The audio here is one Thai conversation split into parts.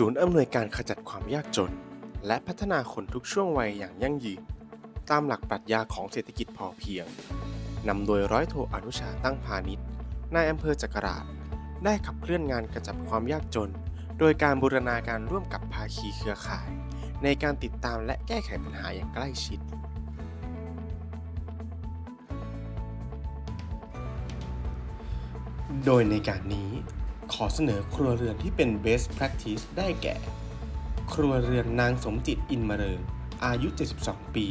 ศูนย์อำนวยการขจัดความยากจน และพัฒนาคนทุกช่วงวัยอย่างยั่งยืน ตามหลักปรัชญาของเศรษฐกิจพอเพียง นำโดยร้อยโทอนุชาตั้งพาณิชย์นายอำเภอจักราชได้ขับเคลื่อนงานกระจัดความยากจน โดยการบูรณาการร่วมกับภาคีเครือข่าย ในการติดตามและแก้ไขปัญหาอย่างใกล้ชิด โดยในการนี้ ขอเสนอครัวเรือนที่เป็น best practice ได้แก่ ครัวเรือนนางสมจิตอินมะเริงอายุ 72 ปี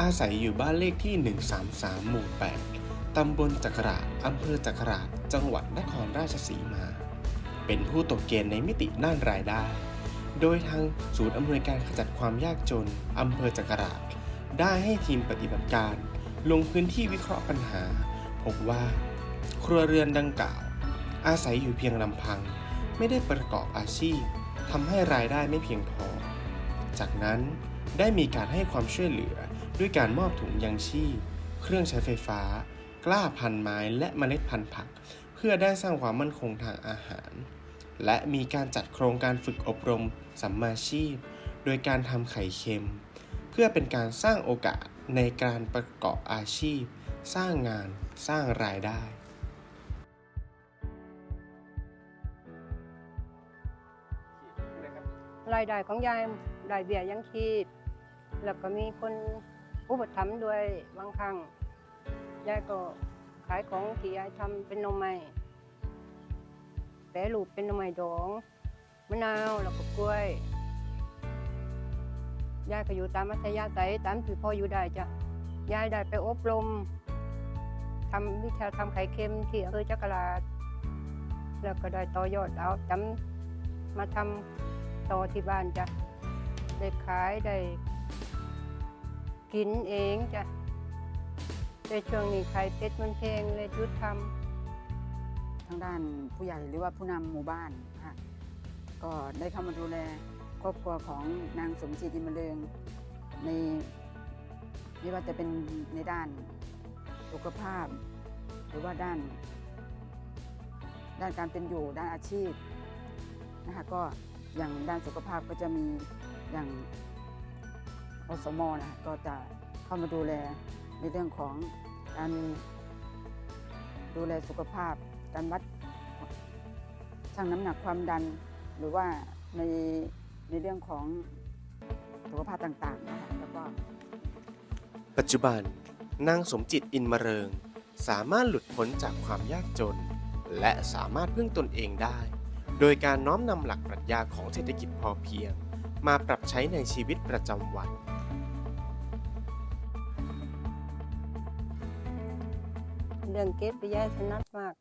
อาศัยอยู่บ้านเลขที่ 133 หมู่ 8 ตำบลจักราชอำเภอจักราชจังหวัดนครราชสีมา เป็นผู้ตกเกณฑ์ในมิติด้านรายได้ โดยทางศูนย์อำนวยการขจัดความยากจนอำเภอจักราชได้ให้ทีมปฏิบัติการ ลงพื้นที่วิเคราะห์ปัญหา พบว่า ครัวเรือนดังกล่าว อาศัยอยู่เพียงลำพัง ไม่ได้ประกอบอาชีพทำให้รายได้ไม่เพียงพอ จากนั้นได้มีการให้ความช่วยเหลือด้วยการมอบถุงยังชีพ เครื่องใช้ไฟฟ้า กล้าพันไม้และเมล็ดพันธุ์ผัก เพื่อได้สร้างความมั่นคงทางอาหาร และมีการจัดโครงการฝึกอบรมสัมมาชีพ โดยการทำไข่เค็ม เพื่อเป็นการสร้างโอกาสในการประกอบอาชีพ สร้างงาน สร้างรายได้ รายได้ของยายได้เบี้ยยังชีพแล้วก็มีคนอุปถัมภ์ด้วยบางครั้งยายก็ขายของที่ยายทำเป็นนมไม้แปรรูปเป็นนมไม้ดองมะนาวแล้วก็กล้วยยายก็อยู่ตามมัธยาศัยตามที่พ่ออยู่ได้จ้ะยายได้ไปอบรมทำวิชาทำไข่เค็มที่อำเภอจักราชแล้วก็ได้ต่อยอดเอาจำมาทำ ต่อที่บ้านจ้ะได้ขายได้กินเองจ้ะในช่วงนี้ไข่เป็ดมันแพงเลยยุดทำทางด้านผู้ใหญ่หรือว่าผู้นำหมู่บ้านค่ะก็ได้เข้ามาดูแลครอบครัวของนางสมจิตอินมะเริงในไม่ว่าจะเป็นในด้านสุขภาพ หรือว่าด้าน ด้านการเป็นอยู่ด้านอาชีพนะคะก็ อย่างด้านสุขภาพก็จะมีอย่างอสมนะคะก็จะเข้ามาดูแลในเรื่องของการดูแลสุขภาพ การวัดชั่งน้ำหนักความดัน หรือว่าในในเรื่องของสุขภาพต่างๆนะคะแล้วก็ปัจจุบันนางสมจิตอินมะเริง สามารถหลุดพ้นจากความยากจน และสามารถพึ่งตนเองได้ โดยการน้อมนำหลักปรัชญาของเศรษฐกิจพอเพียง มาปรับใช้ในชีวิตประจำวัน เรื่องเก็บไปยายถนัดมาก